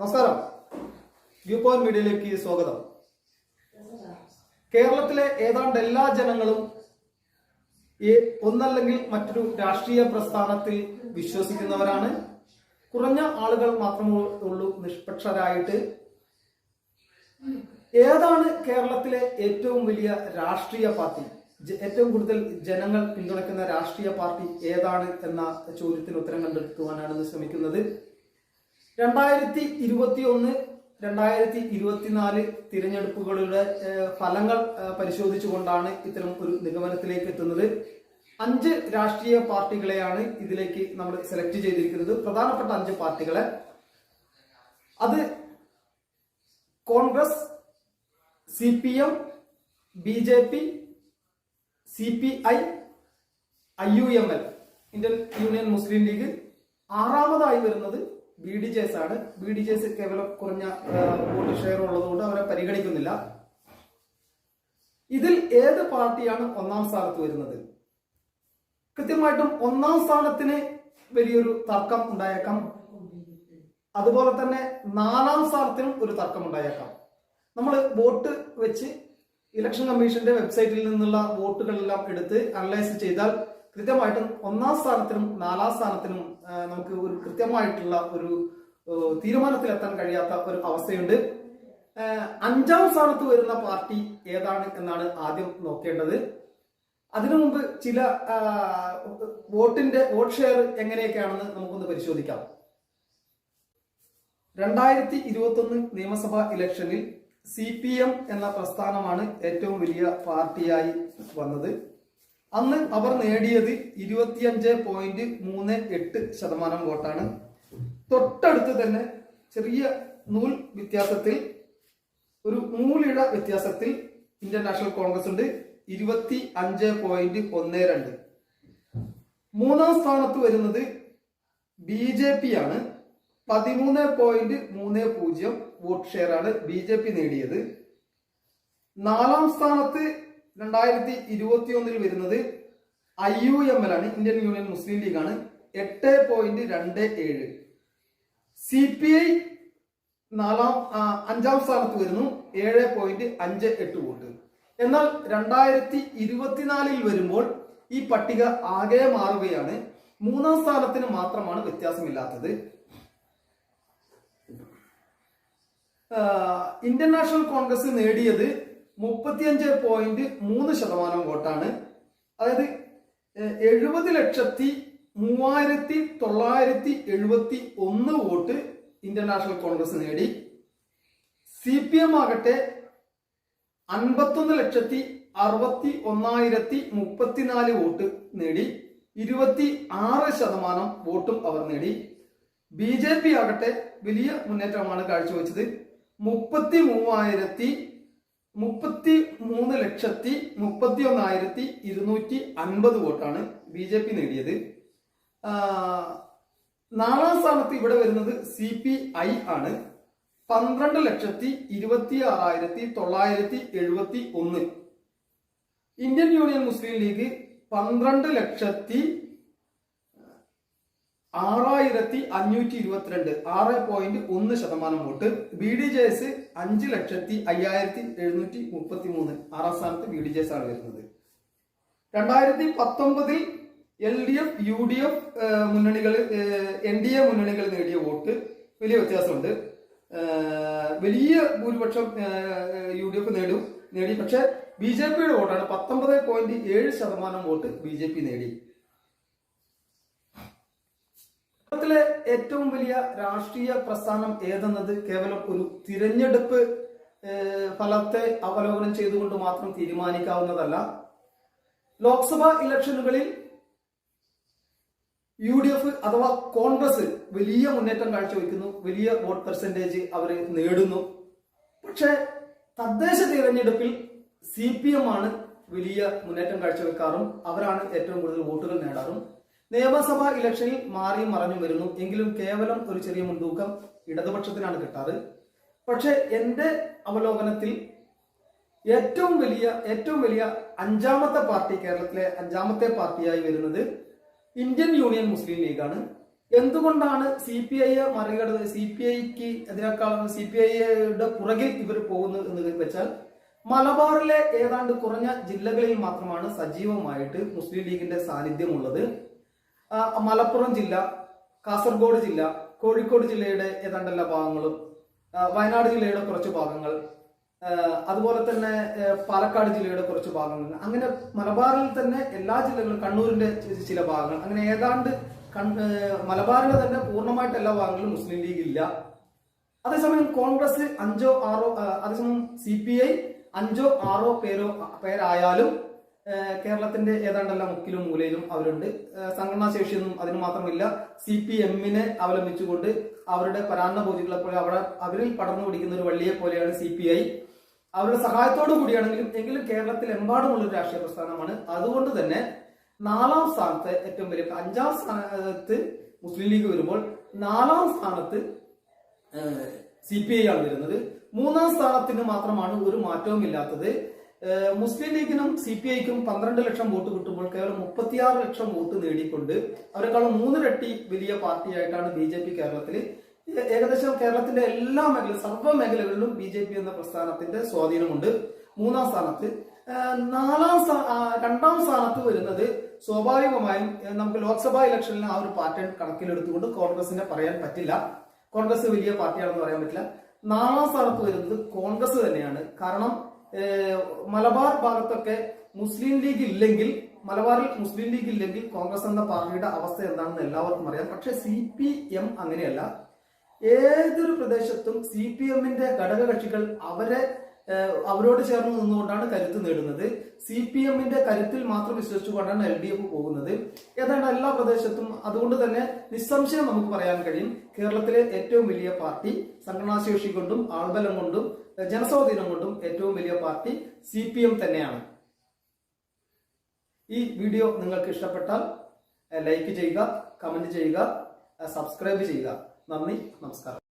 നമസ്കാരം. View point മീഡിയയിലേക്ക് സ്വാഗതം. കേരളത്തിലെ ഏതാണ്ട് എല്ലാ ജനങ്ങളും ഈ ഒന്നല്ലെങ്കിൽ മറ്റൊരു രാഷ്ട്രീയ പ്രസ്ഥാനത്തിൽ വിശ്വസിക്കുന്നവരാണ്. കുറഞ്ഞ ആളുകൾ മാത്രമേ ഉള്ളൂ നിഷ്പക്ഷരായിട്ട്. ഏതാണ് കേരളത്തിലെ ഏറ്റവും വലിയ രാഷ്ട്രീയ പാർട്ടി? ഏറ്റവും കൂടുതൽ ജനങ്ങൾ പിന്തുണയ്ക്കുന്ന രാഷ്ട്രീയ പാർട്ടി ഏതാണ് എന്ന ചോദ്യത്തിന് ഉത്തരം കണ്ടെത്തുവാനാണ് ശ്രമിക്കുന്നത്. രണ്ടായിരത്തി ഇരുപത്തി ഒന്ന് രണ്ടായിരത്തി ഇരുപത്തിനാല് തിരഞ്ഞെടുപ്പുകളുടെ ഫലങ്ങൾ പരിശോധിച്ചുകൊണ്ടാണ് ഇത്തരം ഒരു നിഗമനത്തിലേക്ക് എത്തുന്നത്. അഞ്ച് രാഷ്ട്രീയ പാർട്ടികളെയാണ് ഇതിലേക്ക് നമ്മൾ സെലക്ട് ചെയ്തിരിക്കുന്നത്. പ്രധാനപ്പെട്ട അഞ്ച് പാർട്ടികളെ. അത് Congress C P M B J P C P I I U M L Indian Union Muslim League. ആറാമതായി വരുന്നത് ബി ഡി ജെ എസ് ആണ്. ബി ഡി ജെ എസ് കേവലം കുറഞ്ഞ വോട്ട് ഷെയർ ഉള്ളതുകൊണ്ട് അവരെ പരിഗണിക്കുന്നില്ല. ഇതിൽ ഏത് പാർട്ടിയാണ് ഒന്നാം സ്ഥാനത്ത് വരുന്നത്? കൃത്യമായിട്ടും ഒന്നാം സ്ഥാനത്തിന് വലിയൊരു തർക്കം ഉണ്ടായേക്കാം. അതുപോലെ തന്നെ നാലാം സ്ഥാനത്തിനും ഒരു തർക്കം ഉണ്ടായേക്കാം. നമ്മൾ വോട്ട് വെച്ച് ഇലക്ഷൻ കമ്മീഷന്റെ വെബ്സൈറ്റിൽ നിന്നുള്ള വോട്ടുകളെല്ലാം എടുത്ത് അനലൈസ് ചെയ്താൽ കൃത്യമായിട്ടും ഒന്നാം സ്ഥാനത്തിനും നാലാം സ്ഥാനത്തിനും നമുക്ക് ഒരു കൃത്യമായിട്ടുള്ള ഒരു തീരുമാനത്തിലെത്താൻ കഴിയാത്ത ഒരു അവസ്ഥയുണ്ട്. അഞ്ചാം സ്ഥാനത്ത് വരുന്ന പാർട്ടി ഏതാണ് എന്നാണ് ആദ്യം നോക്കേണ്ടത്. അതിനു മുമ്പ് ചില വോട്ടിന്റെ വോട്ട് ഷെയർ എങ്ങനെയൊക്കെയാണെന്ന് നമുക്കൊന്ന് പരിശോധിക്കാം. രണ്ടായിരത്തി ഇരുപത്തി ഒന്ന് നിയമസഭാ ഇലക്ഷനിൽ സി എന്ന പ്രസ്ഥാനമാണ് ഏറ്റവും വലിയ പാർട്ടിയായി വന്നത്. അന്ന് അവർ നേടിയത് ഇരുപത്തിയഞ്ച് പോയിന്റ് മൂന്ന് എട്ട് ശതമാനം വോട്ടാണ്. തൊട്ടടുത്ത് തന്നെ ചെറിയ നൂൽ വ്യത്യാസത്തിൽ ഒരു നൂലിട വ്യത്യാസത്തിൽ ഇന്ത്യൻ നാഷണൽ കോൺഗ്രസ് ഉണ്ട്. ഇരുപത്തി അഞ്ച് പോയിന്റ് ഒന്ന് രണ്ട്. മൂന്നാം സ്ഥാനത്ത് വരുന്നത് ബി ജെ പി ആണ്. പതിമൂന്ന് പോയിന്റ് മൂന്ന് പൂജ്യം വോട്ട് ഷെയർ ആണ് ബി ജെ പി നേടിയത്. നാലാം സ്ഥാനത്ത് രണ്ടായിരത്തി ഇരുപത്തി ഒന്നിൽ വരുന്നത് ഐ യു എം എൽ ആണ് ഇന്ത്യൻ യൂണിയൻ മുസ്ലിം ലീഗ് ആണ്. എട്ട് പോയിന്റ് രണ്ട് ഏഴ്. സി പി ഐ നാലാം അഞ്ചാം സ്ഥാനത്ത് വരുന്നു ഏഴ് പോയിന്റ് അഞ്ച് എട്ട് വോട്ട്. എന്നാൽ രണ്ടായിരത്തി ഇരുപത്തിനാലിൽ വരുമ്പോൾ ഈ പട്ടിക ആകെ മാറുകയാണ്. മൂന്നാം സ്ഥാനത്തിന് മാത്രമാണ് വ്യത്യാസമില്ലാത്തത്. ഇന്ത്യൻ നാഷണൽ കോൺഗ്രസ് നേടിയത് മുപ്പത്തിയഞ്ച് പോയിന്റ് മൂന്ന് ശതമാനം വോട്ടാണ്. അതായത് എഴുപത് ലക്ഷത്തി മൂവായിരത്തി തൊള്ളായിരത്തി എഴുപത്തി ഒന്ന് വോട്ട് ഇന്ത്യൻ കോൺഗ്രസ് നേടി. സി പി എം ആകട്ടെ അൻപത്തൊന്ന് ലക്ഷത്തി അറുപത്തി ഒന്നായിരത്തി മുപ്പത്തിനാല് വോട്ട് നേടി. ഇരുപത്തി ആറ് ശതമാനം വോട്ടും അവർ നേടി. ബി ജെ പി ആകട്ടെ വലിയ മുന്നേറ്റമാണ് കാഴ്ചവെച്ചത്. മുപ്പത്തി മൂവായിരത്തി മുപ്പത്തി മൂന്ന് ലക്ഷത്തി മുപ്പത്തി ഒന്നായിരത്തി ഇരുന്നൂറ്റി അൻപത് വോട്ടാണ് ബി ജെ പി നേടിയത്. നാലാം സ്ഥാനത്ത് ഇവിടെ വരുന്നത് സി പി ഐ ആണ്. പന്ത്രണ്ട് ലക്ഷത്തി ഇരുപത്തി ആറായിരത്തി തൊള്ളായിരത്തി എഴുപത്തി ഒന്ന്. ഇന്ത്യൻ യൂണിയൻ മുസ്ലിം ലീഗ് പന്ത്രണ്ട് ലക്ഷത്തി ആറായിരത്തി അഞ്ഞൂറ്റി ഇരുപത്തിരണ്ട് ആറ് പോയിന്റ് ഒന്ന് ശതമാനം vote. B D J S അഞ്ച് ലക്ഷത്തി അയ്യായിരത്തി എഴുന്നൂറ്റി മുപ്പത്തി മൂന്ന് ആറാം സ്ഥാനത്ത് ബി ഡി ജെ എസ് ആണ് വരുന്നത്. രണ്ടായിരത്തി പത്തൊമ്പതിൽ L D F U D F മുന്നണികൾ എൻ ഡി എ മുന്നണികൾ നേടിയ വോട്ട് വലിയ വ്യത്യാസമുണ്ട്. വലിയ ഭൂരിപക്ഷം യു ഡി എഫ് നേടും നേടി. പക്ഷെ ബി ജെ പിയുടെ വോട്ടാണ് പത്തൊമ്പത് പോയിന്റ് ഏഴ് ശതമാനം വോട്ട് ബി ജെ പി നേടി. കേരളത്തിലെ ഏറ്റവും വലിയ രാഷ്ട്രീയ പ്രസ്ഥാനം ഏതെന്നത് കേവലം ഒരു തിരഞ്ഞെടുപ്പ് ഫലത്തെ അവലോകനം ചെയ്തുകൊണ്ട് മാത്രം തീരുമാനിക്കാവുന്നതല്ല. ലോക്സഭാ ഇലക്ഷനുകളിൽ യു ഡി എഫ് അഥവാ കോൺഗ്രസ് വലിയ മുന്നേറ്റം കാഴ്ചവെക്കുന്നു വലിയ വോട്ട് പെർസെന്റേജ് അവർ നേടുന്നു. പക്ഷേ തദ്ദേശ തിരഞ്ഞെടുപ്പിൽ സി പി എം ആണ് വലിയ മുന്നേറ്റം കാഴ്ചവെക്കാറും അവരാണ് ഏറ്റവും കൂടുതൽ വോട്ടുകൾ നേടാറും. നിയമസഭാ ഇലക്ഷനിൽ മാറിയും മറഞ്ഞും വരുന്നു. എങ്കിലും കേവലം ഒരു ചെറിയ മുൻതൂക്കം ഇടതുപക്ഷത്തിനാണ് കിട്ടാറ്. പക്ഷെ എന്റെ അവലോകനത്തിൽ ഏറ്റവും വലിയ ഏറ്റവും വലിയ അഞ്ചാമത്തെ പാർട്ടി കേരളത്തിലെ അഞ്ചാമത്തെ പാർട്ടിയായി വരുന്നത് ഇന്ത്യൻ യൂണിയൻ മുസ്ലിം ലീഗാണ്. എന്തുകൊണ്ടാണ് സി പി ഐയെ മറികടന്ന് സി പി ഐക്ക് അതിനേക്കാളും സി പി ഐയുടെ പുറകിൽ ഇവർ പോകുന്നത് എന്ന് വെച്ചാൽ മലബാറിലെ ഏതാണ്ട് കുറഞ്ഞ ജില്ലകളിൽ മാത്രമാണ് സജീവമായിട്ട് മുസ്ലിം ലീഗിന്റെ സാന്നിധ്യമുള്ളത്. മലപ്പുറം ജില്ല കാസർഗോഡ് ജില്ല കോഴിക്കോട് ജില്ലയുടെ ഏതാണ്ട് എല്ലാ ഭാഗങ്ങളും വയനാട് ജില്ലയുടെ കുറച്ച് ഭാഗങ്ങൾ അതുപോലെ തന്നെ പാലക്കാട് ജില്ലയുടെ കുറച്ച് ഭാഗങ്ങൾ. അങ്ങനെ മലബാറിൽ തന്നെ എല്ലാ ജില്ലകളും കണ്ണൂരിന്റെ ചില ഭാഗങ്ങൾ. അങ്ങനെ ഏതാണ്ട് മലബാറിലെ തന്നെ പൂർണമായിട്ട് എല്ലാ ഭാഗങ്ങളിലും മുസ്ലിം ലീഗ് ഇല്ല. അതേസമയം കോൺഗ്രസ് അഞ്ചോ ആറോ അതേസമയം സി പി ഐ അഞ്ചോ ആറോ പേരോ പേരായാലും കേരളത്തിന്റെ ഏതാണ്ടല്ല മുക്കിലും മൂലയിലും അവരുണ്ട്. സംഘടനാശേഷിയൊന്നും സംഘടനാ ശേഷിയൊന്നും അതിന് മാത്രമില്ല. സി പി എമ്മിനെ അവലംബിച്ചുകൊണ്ട് അവരുടെ പരാന്നഭോജികളെ പോലെ അവിടെ അവരിൽ പടർന്നു പിടിക്കുന്ന ഒരു വള്ളിയെ പോലെയാണ് സി പി ഐ. അവരുടെ സഹായത്തോടു കൂടിയാണെങ്കിലും എങ്കിലും കേരളത്തിൽ എമ്പാടുമുള്ള ഒരു രാഷ്ട്രീയ പ്രസ്ഥാനമാണ്. അതുകൊണ്ട് തന്നെ നാലാം സ്ഥാനത്ത് ഏറ്റവും വലിയ അഞ്ചാം സ്ഥാനത്ത് മുസ്ലിം ലീഗ് വരുമ്പോൾ നാലാം സ്ഥാനത്ത് സി പി ഐ ആണ് വരുന്നത്. മൂന്നാം സ്ഥാനത്തിന് മാത്രമാണ് ഒരു മാറ്റവും ഇല്ലാത്തത് മുസ്ലിം ലീഗിനും സി പി ഐക്കും പന്ത്രണ്ട് ലക്ഷം വോട്ട് കിട്ടുമ്പോൾ കേവലം മുപ്പത്തിയാറ് ലക്ഷം വോട്ട് നേടിക്കൊണ്ട് അവരെക്കാളും മൂന്നിരട്ടി വലിയ പാർട്ടിയായിട്ടാണ് ബി ജെ പി കേരളത്തിൽ ഏകദേശം കേരളത്തിന്റെ എല്ലാ മേഖല സർവ മേഖലകളിലും ബി ജെ പി എന്ന പ്രസ്ഥാനത്തിന്റെ സ്വാധീനമുണ്ട്. മൂന്നാം സ്ഥാനത്ത്. നാലാം രണ്ടാം സ്ഥാനത്ത് വരുന്നത് സ്വാഭാവികമായും നമുക്ക് ലോക്സഭാ ഇലക്ഷനിൽ ആ ഒരു പാറ്റേൺ കണക്കിലെടുത്തുകൊണ്ട് കോൺഗ്രസിനെ പറയാൻ പറ്റില്ല. കോൺഗ്രസ് വലിയ പാർട്ടിയാണെന്ന് പറയാൻ പറ്റില്ല. നാലാം സ്ഥാനത്ത് വരുന്നത് കോൺഗ്രസ് തന്നെയാണ്. കാരണം മലബാർ ഭാഗത്തൊക്കെ മുസ്ലിം ലീഗ് ഇല്ലെങ്കിൽ മലബാറിൽ മുസ്ലിം ലീഗ് ഇല്ലെങ്കിൽ കോൺഗ്രസ് എന്ന പാർട്ടിയുടെ അവസ്ഥ എന്താണെന്ന് എല്ലാവർക്കും അറിയാം. പക്ഷെ സി പി എം അങ്ങനെയല്ല. ഏതൊരു പ്രദേശത്തും സി പി എമ്മിന്റെ ഘടകകക്ഷികൾ അവരെ അവരോട് ചേർന്ന് നിന്നുകൊണ്ടാണ് കരുത്ത് നേടുന്നത്. സി പി എമ്മിന്റെ കരുത്തിൽ മാത്രം വിശ്വസിച്ചുകൊണ്ടാണ് എൽ ഡി എഫ് പോകുന്നത്. ഏതാണ്ട് എല്ലാ പ്രദേശത്തും അതുകൊണ്ട് തന്നെ നിസ്സംശയം നമുക്ക് പറയാൻ കഴിയും. കേരളത്തിലെ ഏറ്റവും വലിയ പാർട്ടി സംഘടനാശേഷി കൊണ്ടും ആൾബലം കൊണ്ടും ജനസ്വാധീനം കൊണ്ടും ഏറ്റവും വലിയ പാർട്ടി സി പി എം തന്നെയാണ്. ഈ വീഡിയോ നിങ്ങൾക്ക് ഇഷ്ടപ്പെട്ടാൽ ലൈക്ക് ചെയ്യുക കമന്റ് ചെയ്യുക സബ്സ്ക്രൈബ് ചെയ്യുക. നന്ദി നമസ്കാരം.